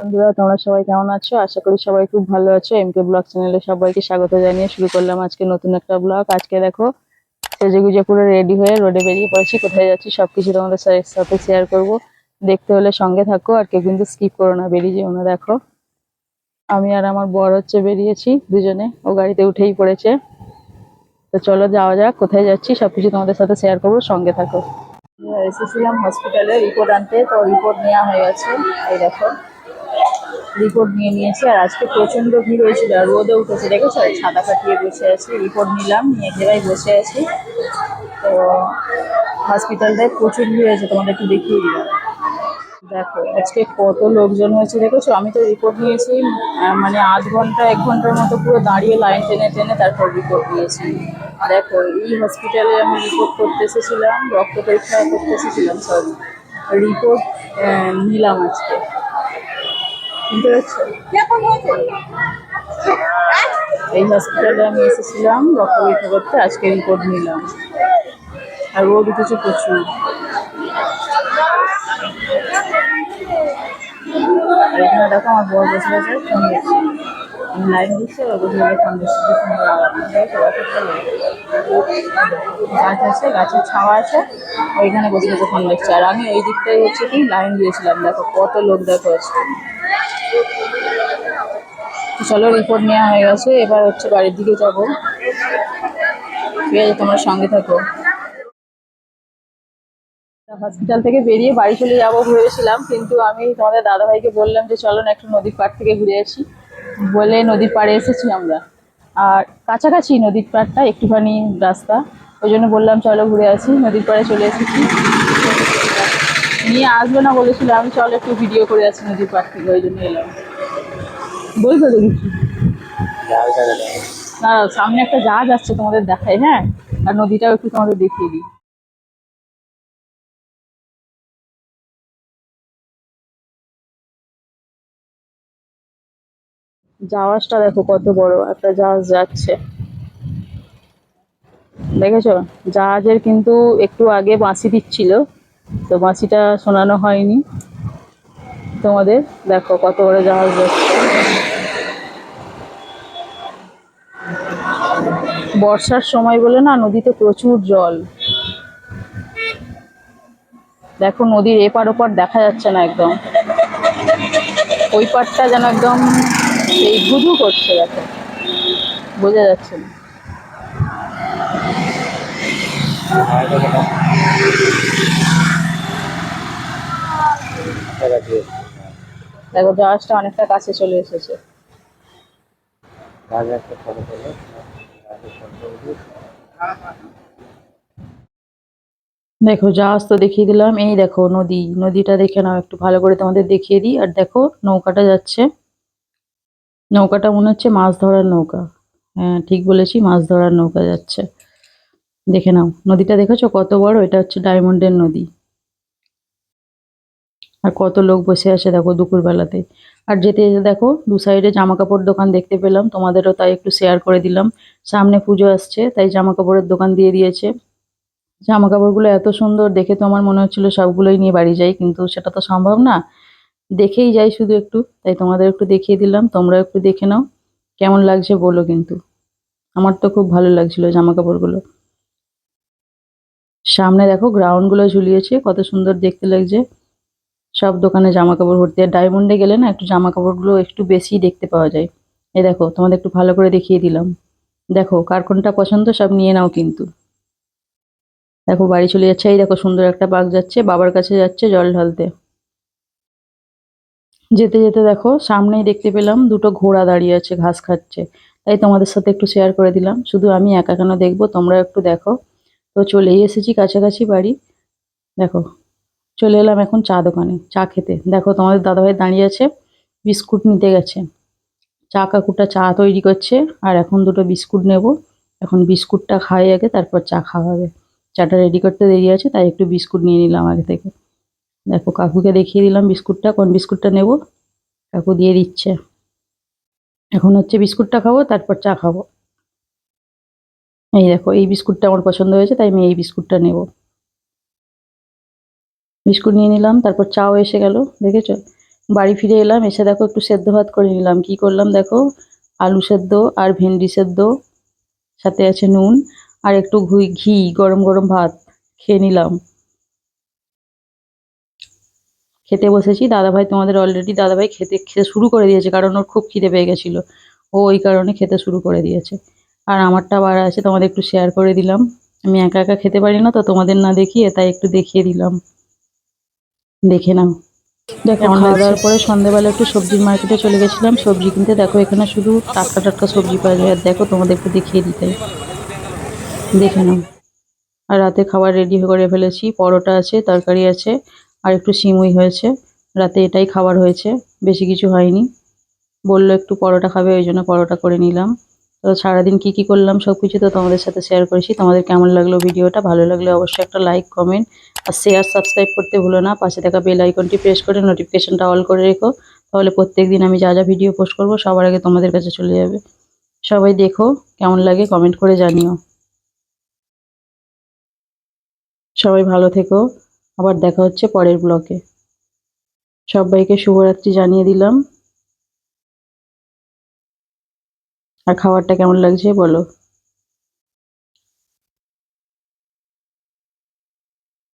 বন্ধুরা, তোমরা সবাই কেমন আছো? আশা করি সবাই খুব ভালো আছো। এমকে ব্লগ চ্যানেলে সবাইকে স্বাগত জানিয়ে শুরু করলাম আজকে নতুন একটা ব্লগ আজকে দেখো সেজে গুজে পুরো রেডি হয়ে রোডে বেরিয়ে পড়েছি। কোথায় যাচ্ছি সবকিছু তোমাদের সাথে শেয়ার করব। দেখতে হলে সঙ্গে থাকো আর কেউ কিন্তু স্কিপ করো না, বেরিয়ে যেও না, দেখো। আমি আর আমার বর হচ্ছে বেরিয়েছি দুজনে, ও গাড়িতে উঠেই পড়েছে। তো চলো যাওয়া যাক, কোথায় যাচ্ছি, সবকিছু তোমাদের সাথে শেয়ার করব, সঙ্গে থাকো। এসেছিলাম হসপিটালে রিপোর্ট আনতে, তো রিপোর্ট নেওয়া হয়ে গেছে। এই দেখো। রিপোর্ট নিয়ে নিয়েছি, আর আজকে প্রচণ্ড ভিড় হয়েছিল, আর রোদে উঠেছে। দেখেছ এই ছাতা কাটিয়ে বসে আছি রিপোর্ট নিলাম, নিয়ে ঘেরাই বসে আছি। তো হসপিটালটায় প্রচুর ভিড় হয়েছে, তোমাদের একটু দেখিয়ে দিলাম। দেখো, আজকে কত লোকজন হয়েছে, দেখেছ? আমি তো রিপোর্ট নিয়েছি মানে আধ ঘণ্টা, এক ঘণ্টার মতো পুরো দাঁড়িয়ে লাইন টেনে টেনে তারপর রিপোর্ট নিয়েছি। দেখো, এই হসপিটালে আমি রিপোর্ট করতে এসেছিলাম, রক্ত পরীক্ষা করতে এসেছিলাম সরি রিপোর্ট নিলাম আজকে। এই হসপিটালে আমি এসেছিলাম, রক্ত পরীক্ষা করতে, আজকে রিপোর্ট নিলাম। আর রোদ উঠেছে প্রচুর। এখানে দেখো আমার বড় বসে আছে, ফোন দেখছে আমি লাইন দিচ্ছি লোক। গাছ আছে, গাছের ছাওয়া আছে। ওইখানে বসে বসে ফোন দেখছে। আর আমি ওই দিকটাই হচ্ছে কি লাইন দিয়েছিলাম, দেখো কত লোক, দেখো চলো রিপোর্ট নেওয়া হয়ে গেছে, এবার হচ্ছে বাড়ির দিকে যাব। ঠিক আছে, তোমার সঙ্গে থাকো। হসপিটাল থেকে বেরিয়ে বাড়ি চলে যাব ভেবেছিলাম, কিন্তু আমি তোমাদের দাদাভাইকে বললাম যে, চলো না, একটু নদীর পাড় থেকে ঘুরে আসি। বলে নদীর পাড়ে এসেছি আমরা। আর কাছাকাছি নদীর পাড়টা, একটুখানি রাস্তা। ওই জন্য বললাম, চলো ঘুরে আসি। নদীর পাড়ে চলে এসেছি। নিয়ে আসবে না বলেছিল আমি চলো একটু ভিডিও করে আসি নদীর পাড় থেকে। ওই জন্য এলাম। বলবে দেখি না, সামনে একটা জাহাজ আসছে তোমাদের দেখায় হ্যাঁ? আর নদীটাও একটু তোমাদের দেখিয়ে দিই। জাহাজটা দেখো কত বড়, একটা জাহাজ যাচ্ছে। দেখেছ? জাহাজের কিন্তু একটু আগে বাঁশি দিচ্ছিল, তো বাঁশিটা শোনানো হয়নি। তোমাদের দেখো কত বড় জাহাজ যাচ্ছে। বর্ষার সময় বলে না, নদীতে প্রচুর জল। দেখো নদীর এপার ওপার দেখা যাচ্ছে না একদম। ওই পারটা যেন একদম এই ধুধু করছে দেখো। বোঝা যাচ্ছে না। দেখো, জাহাজটা অনেকটা কাছে চলে এসেছে। দেখো, জাহাজ তো দেখিয়ে দিলাম। এই দেখো, নদী। নদীটা দেখে নাও, একটু ভালো করে তোমাদের দেখিয়ে দিই। আর দেখো, নৌকাটা যাচ্ছে। নৌকাটা মনে হচ্ছে মাছ ধরার নৌকা। হ্যাঁ ঠিক বলেছি, মাছ ধরার নৌকা যাচ্ছে। দেখে নাও, নদীটা দেখেছ? কত বড়? এটা হচ্ছে ডায়মন্ডের নদী। আর কত লোক বসে আছে দেখো দুপুর বেলাতে আর যেতে যেতে দেখো, দু সাইডে জামা কাপড় দোকান দেখতে পেলাম। তোমাদেরও তাই একটু শেয়ার করে দিলাম। সামনে পুজো আসছে, তাই জামা কাপড়ের দোকান দিয়ে দিয়েছে। জামা কাপড়গুলো এত সুন্দর, দেখে তো আমার মনে হচ্ছিল সবগুলোই নিয়ে বাড়ি যাই, কিন্তু সেটা তো সম্ভব না। দেখেই যাই শুধু একটু। তাই তোমাদের একটু দেখিয়ে দিলাম তোমরা একটু দেখে নাও, কেমন লাগছে বলো কিন্তু। আমার তো খুব ভালো লাগছিল জামা কাপড়গুলো সামনে দেখো গ্রাউন্ডগুলো ঝুলিয়েছে, কত সুন্দর দেখতে লাগছে। সব দোকানে জামা কাপড় ভর্তি। আর ডায়মন্ডে গেলে না একটু জামা কাপড়গুলো একটু বেশি দেখতে পাওয়া যায়। এ দেখো, তোমাদের একটু ভালো করে দেখিয়ে দিলাম। দেখো, কার কোনটা পছন্দ সব নিয়ে নাও কিন্তু। দেখো, বাড়ি চলে যাচ্ছে। এই দেখো, সুন্দর একটা বাঘ যাচ্ছে, বাবার কাছে যাচ্ছে জল ঢালতে। যেতে যেতে দেখো, সামনেই দেখতে পেলাম দুটো ঘোড়া দাঁড়িয়ে আছে, ঘাস খাচ্ছে। তাই তোমাদের সাথে একটু শেয়ার করে দিলাম। শুধু আমি একা কেন দেখব তোমরা একটু দেখো। তো চলেই এসেছি কাছাকাছি বাড়ি। দেখো, চলে এলাম এখন চা দোকানে, চা খেতে। দেখো, তোমাদের দাদাভাই দাঁড়িয়ে আছে, বিস্কুট নিতে গেছে। চা কাকুটা চা তৈরি করছে, আর এখন দুটো বিস্কুট নেব। এখন বিস্কুটটা খাই আগে, তারপর চা খাওয়া হবে। চাটা রেডি করতে দেরি আছে, তাই একটু বিস্কুট নিয়ে নিলাম আগে থেকে। দেখো, কাকুকে দেখিয়ে দিলাম বিস্কুটটা। কোন বিস্কুটটা নেব? কাকু দিয়ে দিচ্ছে। এখন হচ্ছে বিস্কুটটা খাব, তারপর চা খাব। এই দেখো, এই বিস্কুটটা আমার পছন্দ হয়েছে, তাই আমি এই বিস্কুটটা নেব। বিস্কুট নিয়ে নিলাম, তারপর চাও এসে গেল, দেখেছ? বাড়ি ফিরে এলাম, এসে দেখো একটু সেদ্ধ ভাত করে নিলাম। কি করলাম দেখো? আলু সেদ্ধ আর ভেন্ডি সেদ্ধ, সাথে আছে নুন, আর একটু ঘি ঘি, গরম গরম ভাত, খেয়ে নিলাম। খেতে বসেছি। দাদাভাই তোমাদের অলরেডি দাদাভাই খেতে খেতে শুরু করে দিয়েছে কারণ ওর খুব খিদে পেয়ে গেছিল। ও ওই কারণে খেতে শুরু করে দিয়েছে। আর আমারটা বাড়া আছে তোমাদের একটু শেয়ার করে দিলাম। আমি একা একা খেতে পারি না তো তোমাদের না দেখিয়ে তাই একটু দেখিয়ে দিলাম। দেখে নাও। দেখো খাওয়া দাওয়ার পরে সন্ধ্যেবেলা একটু সবজির মার্কেটে চলে গেছিলাম। সবজি কিনতে দেখো এখানে শুধু টাটকা টাটকা সবজি পাওয়া যায়। আর দেখো তোমাদের একটু দেখিয়ে দিতে। দেখে নাও। আর রাতে খাবার রেডি করে ফেলেছি। পরোটা আছে তরকারি আছে। আর একটু সিমুই হয়েছে। রাতে এটাই খাবার হয়েছে, বেশি কিছু হয়নি। বলল একটু পরোটা খাবে, ওই জন্য পরোটা করে নিলাম। তো সারাদিন কি কি করলাম সব কিছু তো তোমাদের সাথে শেয়ার করেছি। তোমাদের কেমন লাগল ভিডিওটা? ভালো লাগলে অবশ্যই একটা লাইক কমেন্ট আর শেয়ার সাবস্ক্রাইব করতে ভুলো না। পাশে থাকা বেল আইকনটি প্রেস করে নোটিফিকেশনটা অল করে রেখো। তাহলে প্রত্যেকদিন আমি যা যা ভিডিও পোস্ট করব সবার আগে তোমাদের কাছে চলে যাবে। সবাই দেখো কেমন লাগে কমেন্ট করে জানিও। সবাই ভালো থেকো। আবার দেখা হচ্ছে পরের ব্লকে। সবাইকে শুভরাত্রি জানিয়ে দিলাম। আর খাবারটা কেমন লাগছে বলো।